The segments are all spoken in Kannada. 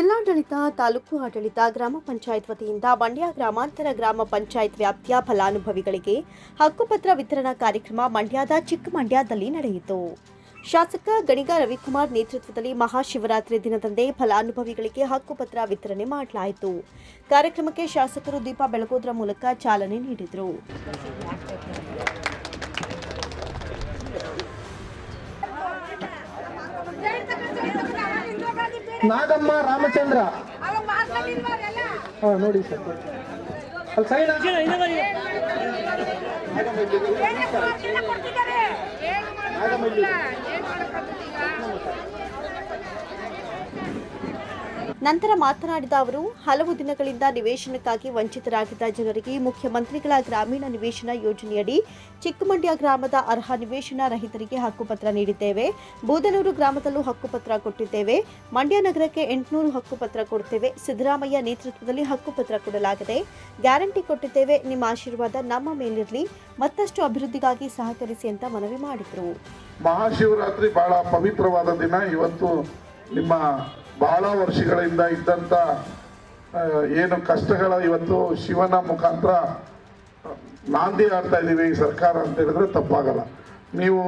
ಜಿಲ್ಲಾಡಳಿತ, ತಾಲೂಕು ಆಡಳಿತ, ಗ್ರಾಮ ಪಂಚಾಯತ್ ವತಿಯಿಂದ ಮಂಡ್ಯ ಗ್ರಾಮಾಂತರ ಗ್ರಾಮ ಪಂಚಾಯತ್ ವ್ಯಾಪ್ತಿಯ ಫಲಾನುಭವಿಗಳಿಗೆ ಹಕ್ಕುಪತ್ರ ವಿತರಣಾ ಕಾರ್ಯಕ್ರಮ ಮಂಡ್ಯದ ಚಿಕ್ಕಮಂಡ್ಯದಲ್ಲಿ ನಡೆಯಿತು. ಶಾಸಕ ಗಣಿಗ ರವಿಕುಮಾರ್ ನೇತೃತ್ವದಲ್ಲಿ ಮಹಾಶಿವರಾತ್ರಿ ದಿನದಂದೇ ಫಲಾನುಭವಿಗಳಿಗೆ ಹಕ್ಕುಪತ್ರ ವಿತರಣೆ ಮಾಡಲಾಯಿತು. ಕಾರ್ಯಕ್ರಮಕ್ಕೆ ಶಾಸಕರು ದೀಪ ಬೆಳಗೋದ್ರ ಮೂಲಕ ಚಾಲನೆ ನೀಡಿದರು. ನಾಗಮ್ಮ ರಾಮಚಂದ್ರ. ಹಾ ನೋಡಿ ಸರ್. ಅಲ್ಲಿ ಸೈನ್ ನಂತರ ಮಾತನಾಡಿದ ಅವರು, ಹಲವು ದಿನಗಳಿಂದ ನಿವೇಶನಕ್ಕಾಗಿ ವಂಚಿತರಾಗಿದ್ದ ಜನರಿಗೆ ಮುಖ್ಯಮಂತ್ರಿಗಳ ಗ್ರಾಮೀಣ ನಿವೇಶನ ಯೋಜನೆಯಡಿ ಚಿಕ್ಕಮಂಡ್ಯ ಗ್ರಾಮದ ಅರ್ಹ ನಿವೇಶನ ರಹಿತರಿಗೆ ಹಕ್ಕುಪತ್ರ ನೀಡಿದ್ದೇವೆ. ಬೂದನೂರು ಗ್ರಾಮದಲ್ಲೂ ಹಕ್ಕುಪತ್ರ ಕೊಟ್ಟಿದ್ದೇವೆ. ಮಂಡ್ಯ ನಗರಕ್ಕೆ ಎಂಟುನೂರು ಹಕ್ಕುಪತ್ರ ಕೊಡ್ತೇವೆ. ಸಿದ್ದರಾಮಯ್ಯ ನೇತೃತ್ವದಲ್ಲಿ ಹಕ್ಕುಪತ್ರ ಕೊಡಲಾಗಿದೆ. ಗ್ಯಾರಂಟಿ ಕೊಟ್ಟಿದ್ದೇವೆ. ನಿಮ್ಮ ಆಶೀರ್ವಾದ ನಮ್ಮ ಮೇಲಿರಲಿ. ಮತ್ತಷ್ಟು ಅಭಿವೃದ್ಧಿಗಾಗಿ ಸಹಕರಿಸಿ ಅಂತ ಮನವಿ ಮಾಡಿದರು. ಮಹಾಶಿವರಾತ್ರಿ ಬಹಳ ಪವಿತ್ರವಾದ ದಿನ. ಇವತ್ತು ನಿಮ್ಮ ಬಹಳ ವರ್ಷಗಳಿಂದ ಇದ್ದಂಥ ಏನು ಕಷ್ಟಗಳ ಇವತ್ತು ಶಿವನ ಮುಖಾಂತರ ನಾಂದಿ ಆಡ್ತಾ ಇದ್ದೀವಿ ಈ ಸರ್ಕಾರ ಅಂತ ಹೇಳಿದ್ರೆ ತಪ್ಪಾಗಲ್ಲ. ನೀವು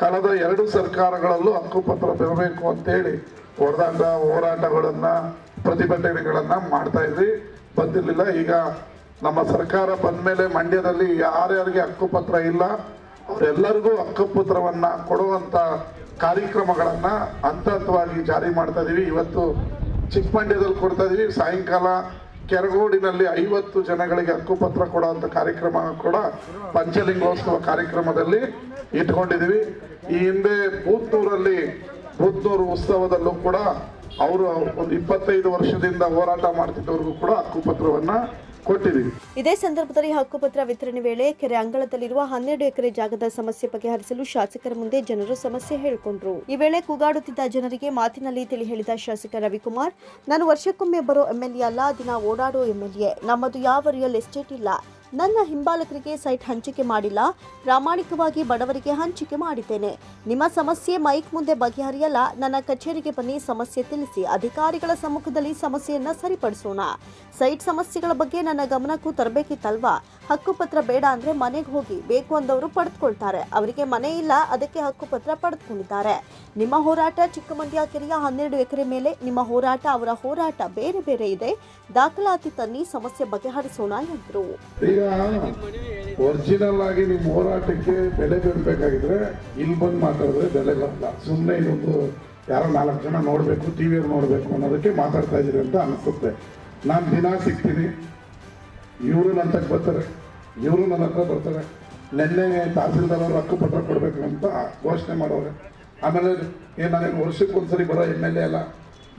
ಕಳೆದ ಎರಡು ಸರ್ಕಾರಗಳಲ್ಲೂ ಹಕ್ಕುಪತ್ರ ಬರಬೇಕು ಅಂತೇಳಿ ಹೊಡೆದಾಟ, ಹೋರಾಟಗಳನ್ನು, ಪ್ರತಿಭಟನೆಗಳನ್ನು ಮಾಡ್ತಾ ಇದ್ವಿ. ಬಂದಿರಲಿಲ್ಲ. ಈಗ ನಮ್ಮ ಸರ್ಕಾರ ಬಂದ ಮೇಲೆ ಮಂಡ್ಯದಲ್ಲಿ ಯಾರ್ಯಾರಿಗೆ ಹಕ್ಕುಪತ್ರ ಇಲ್ಲ, ಅವರೆಲ್ಲರಿಗೂ ಹಕ್ಕುಪತ್ರವನ್ನು ಕೊಡುವಂತ ಕಾರ್ಯಕ್ರಮಗಳನ್ನ ಹಂತ ಹಂತವಾಗಿ ಜಾರಿ ಮಾಡ್ತಾ ಇದೀವಿ. ಇವತ್ತು ಚಿಕ್ಕಮಂಡ್ಯದಲ್ಲಿ ಕೊಡ್ತಾ ಇದೀವಿ. ಸಾಯಂಕಾಲ ಕೆರಗೋಡಿನಲ್ಲಿ ಐವತ್ತು ಜನಗಳಿಗೆ ಹಕ್ಕುಪತ್ರ ಕೊಡುವಂತ ಕಾರ್ಯಕ್ರಮ ಕೂಡ ಪಂಚಲಿಂಗೋತ್ಸವ ಕಾರ್ಯಕ್ರಮದಲ್ಲಿ ಇಟ್ಕೊಂಡಿದೀವಿ. ಈ ಹಿಂದೆ ಬೂತ್ನೂರಲ್ಲಿ ಬೂತ್ನೂರು ಉತ್ಸವದಲ್ಲೂ ಕೂಡ ಅವರು ಒಂದು ಇಪ್ಪತ್ತೈದು ವರ್ಷದಿಂದ ಹೋರಾಟ ಮಾಡ್ತಿದ್ದವ್ರಿಗೂ ಕೂಡ ಹಕ್ಕುಪತ್ರವನ್ನ ಇದೇ ಸಂದರ್ಭದಲ್ಲಿ ಹಕ್ಕುಪತ್ರ ವಿತರಣೆ ವೇಳೆ ಕೆರೆ ಅಂಗಳದಲ್ಲಿರುವ ಹನ್ನೆರಡು ಎಕರೆ ಜಾಗದ ಸಮಸ್ಯೆ ಬಗೆಹರಿಸಲು ಶಾಸಕರ ಮುಂದೆ ಜನರು ಸಮಸ್ಯೆ ಹೇಳಿಕೊಂಡ್ರು. ಈ ವೇಳೆ ಕೂಗಾಡುತ್ತಿದ್ದ ಜನರಿಗೆ ಮಾತಿನಲ್ಲಿ ತಿಳಿ ಹೇಳಿದ ಶಾಸಕ ರವಿಕುಮಾರ್, ನಾನು ವರ್ಷಕ್ಕೊಮ್ಮೆ ಬರೋ ಎಂಎಲ್ಎ ಅಲ್ಲ, ದಿನ ಓಡಾಡೋ ಎಂಎಲ್ಎ. ನಮ್ಮದು ಯಾವ ರಿಯಲ್ ಎಸ್ಟೇಟ್ ಇಲ್ಲ. ನನ್ನ ಹಿಂಬಾಲಕರಿಗೆ ಸೈಟ್ ಹಂಚಿಕೆ ಮಾಡಿಲ್ಲ. ಪ್ರಾಮಾಣಿಕವಾಗಿ ಬಡವರಿಗೆ ಹಂಚಿಕೆ ಮಾಡಿದ್ದೇನೆ. ನಿಮ್ಮ ಸಮಸ್ಯೆ ಮೈಕ್ ಮುಂದೆ ಬಗೆಹರಿಯಲ್ಲ. ನನ್ನ ಕಚೇರಿಗೆ ಬನ್ನಿ. ಸಮಸ್ಯೆ ತಿಳಿಸಿ. ಅಧಿಕಾರಿಗಳ ಸಮ್ಮುಖದಲ್ಲಿ ಸಮಸ್ಯೆಯನ್ನ ಸರಿಪಡಿಸೋಣ. ಸೈಟ್ ಸಮಸ್ಯೆಗಳ ಬಗ್ಗೆ ನನ್ನ ಗಮನಕ್ಕೂ ತರಬೇಕಿತ್ತಲ್ವಾ? ಹಕ್ಕುಪತ್ರ ಬೇಡ ಅಂದ್ರೆ ಮನೆಗೆ ಹೋಗಿ. ಬೇಕು ಅಂದವರು ಪಡೆದುಕೊಳ್ತಾರೆ. ಅವರಿಗೆ ಮನೆ ಇಲ್ಲ. ಅದಕ್ಕೆ ಹಕ್ಕುಪತ್ರ ಪಡೆದುಕೊಂಡಿದ್ದಾರೆ. ನಿಮ್ಮ ಹೋರಾಟ ಚಿಕ್ಕಮಂಡ್ಯ ಕೆರೆಯ ಹನ್ನೆರಡು ಎಕರೆ ಮೇಲೆ. ನಿಮ್ಮ ಹೋರಾಟ ಅವರ ಹೋರಾಟ ಬೇರೆ ಬೇರೆ ಇದೆ. ದಾಖಲಾತಿ ತನ್ನಿ. ಸಮಸ್ಯೆ ಬಗೆಹರಿಸೋಣ ಎಂದರು. ಈಗ ಒರಿಜಿನಲ್ ಆಗಿ ನಿಮ್ಮ ಹೋರಾಟಕ್ಕೆ ಬೆಲೆ ಬೀಳ್ಬೇಕಾಗಿದ್ರೆ ಇಲ್ಲಿ ಬಂದು ಮಾತಾಡಿದ್ರೆ ಬೆಲೆ ಬರಲ್ಲ ಸುಮ್ಮನೆ ಇದೊಂದು ಯಾರೋ ನಾಲ್ಕು ಜನ ನೋಡಬೇಕು ಟಿ ವಿಯಲ್ಲಿ ನೋಡಬೇಕು ಅನ್ನೋದಕ್ಕೆ ಮಾತಾಡ್ತಾ ಇದ್ದೀರಿ ಅಂತ ಅನಿಸುತ್ತೆ. ನಾನು ದಿನ ಸಿಗ್ತೀನಿ. ಇವರು ನನ್ನ ತಕ್ಕ ಬರ್ತಾರೆ. ಇವರು ನನ್ನ ಹತ್ರ ಬರ್ತಾರೆ. ನಿನ್ನೆ ತಹಸೀಲ್ದಾರ್ ಅವರು ಹಕ್ಕುಪತ್ರ ಕೊಡಬೇಕು ಅಂತ ಘೋಷಣೆ ಮಾಡೋರೆ. ಆಮೇಲೆ ಏನು ನನಗೆ ವರ್ಷಕ್ಕೆ ಒಂದ್ಸರಿ ಬರೋ ಎಂ ಎಲ್ ಎ ಅಲ್ಲ,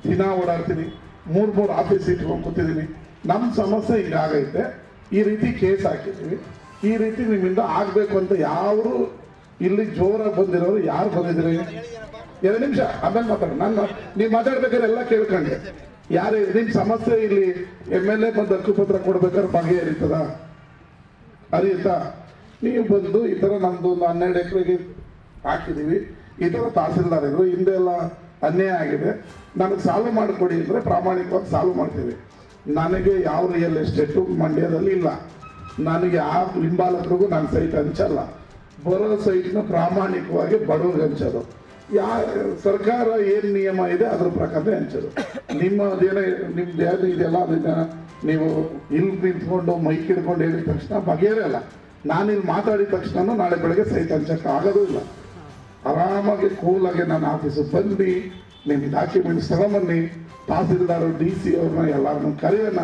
ದಿನ ಓಡಾಡ್ತೀನಿ. ಮೂರು ಮೂರು ಆಫೀಸ್ ಇಟ್ಕೊಂಡು ಕೂತಿದ್ದೀನಿ ನಮ್ಮ ಸಮಸ್ಯೆ ಹಿಂಗಾಗೈತೆ ಈ ರೀತಿ ಕೇಸ್ ಹಾಕಿದ್ದೀವಿ. ಈ ರೀತಿ ನಿಮ್ಮಿಂದ ಆಗಬೇಕು ಅಂತ ಯಾರು ಇಲ್ಲಿ ಜೋರಾಗಿ ಬಂದಿರೋರು ಯಾರು ಬಂದಿದ್ರಿ? ಎರಡು ನಿಮಿಷ, ಆಮೇಲೆ ಮಾತಾಡ. ನಾನು ನೀವು ಮಾತಾಡ್ಬೇಕಾದ್ರೆ ಎಲ್ಲ ಕೇಳ್ಕೊಂಡೆ. ಯಾರು ನಿಮ್ಮ ಸಮಸ್ಯೆ ಇಲ್ಲಿ ಎಂ ಎಲ್ ಎ ಬಂದು ಹಕ್ಕುಪತ್ರ ಕೊಡ್ಬೇಕಾದ್ರೆ ಬಗೆಹರಿತದ ಅರಿಯುತ್ತಾ ನೀವು ಬಂದು ಈ ಥರ ನಮ್ಮದು ಒಂದು ಹನ್ನೆರಡು ಎಕರೆಗೆ ಹಾಕಿದ್ದೀವಿ ಈ ಥರ ತಹಸೀಲ್ದಾರ್ ಇದ್ರು. ಹಿಂದೆ ಎಲ್ಲ ಅನ್ಯಾಯ ಆಗಿದೆ. ನನಗೆ ಸಾಲ್ವ್ ಮಾಡಿಕೊಡಿ ಅಂದರೆ ಪ್ರಾಮಾಣಿಕವಾಗಿ ಸಾಲ್ವ್ ಮಾಡ್ತೀವಿ. ನನಗೆ ಯಾವ ರಿಯಲ್ ಎಸ್ಟೇಟು ಮಂಡ್ಯದಲ್ಲಿ ಇಲ್ಲ. ನನಗೆ ಆ ಹಿಂಬಾಲಕರಿಗೂ ನಾನು ಸೈಟ್ ಹಂಚಲ್ಲ. ಬರೋ ಸೈಟ್ನ ಪ್ರಾಮಾಣಿಕವಾಗಿ ಬಡವ್ರಿಗೆ ಹಂಚೋದು. ಯಾ, ಸರ್ಕಾರ ಏನು ನಿಯಮ ಇದೆ ಅದ್ರ ಪ್ರಕಾರ ಹಂಚೋದು. ನಿಮ್ಮದೇನೋ ನಿಮ್ದು ಏನು ಇದೆಯಲ್ಲ ಅದನ್ನ ನೀವು ಇಲ್ಲಿ ನಿಂತ್ಕೊಂಡು ಮೈಕ್ ಹಿಡ್ಕೊಂಡು ಹೇಳಿದ ತಕ್ಷಣ ಬಗೆಯಲ್ಲ ನಾನು ಇಲ್ಲಿ ಮಾತಾಡಿದ ತಕ್ಷಣ ನಾಳೆ ಬೆಳಗ್ಗೆ ಸೈಟ್ ಹಂಚಕ್ಕೆ ಆಗೋದೂ ಇಲ್ಲ. ಆರಾಮಾಗಿ ಕೂಲಾಗಿ ನನ್ನ ಆಫೀಸಿಗೆ ಬಂದು ನಿಮ್ಮ ಡಾಕ್ಯುಮೆಂಟ್ಸ್ ತಗೊಂಬನ್ನಿ ತಹಸೀಲ್ದಾರ್, ಡಿ ಸಿ ಅವ್ರನ್ನ ಎಲ್ಲರನ್ನೂ ಕರೆಯೋಣ.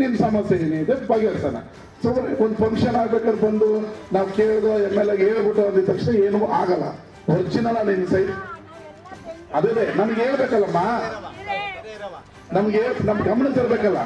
ನಿಮ್ಮ ಸಮಸ್ಯೆ ಏನಿದೆ ಬಗೆಹರಿಸೋಣ. ಸೊ ಒಂದು ಫಂಕ್ಷನ್ ಆಗ್ಬೇಕಾದ್ರೆ ಬಂದು ನಾವು ಕೇಳಿದ್ರು ಎಂ ಎಲ್ ಎಗೆ ಹೇಳ್ಬಿಟ್ಟು ಅಂದಿದ ತಕ್ಷಣ ಏನೂ ಆಗಲ್ಲ. ಒರಿಜಿನಲ್ ನಿನ್ನ ಸೈಡ್ ಅದೇ ನಮ್ಗೆ ಹೇಳ್ಬೇಕಲ್ಲಮ್ಮ. ನಮ್ಗೆ ನಮ್ಮ ಗಮನ ತರಬೇಕಲ್ಲ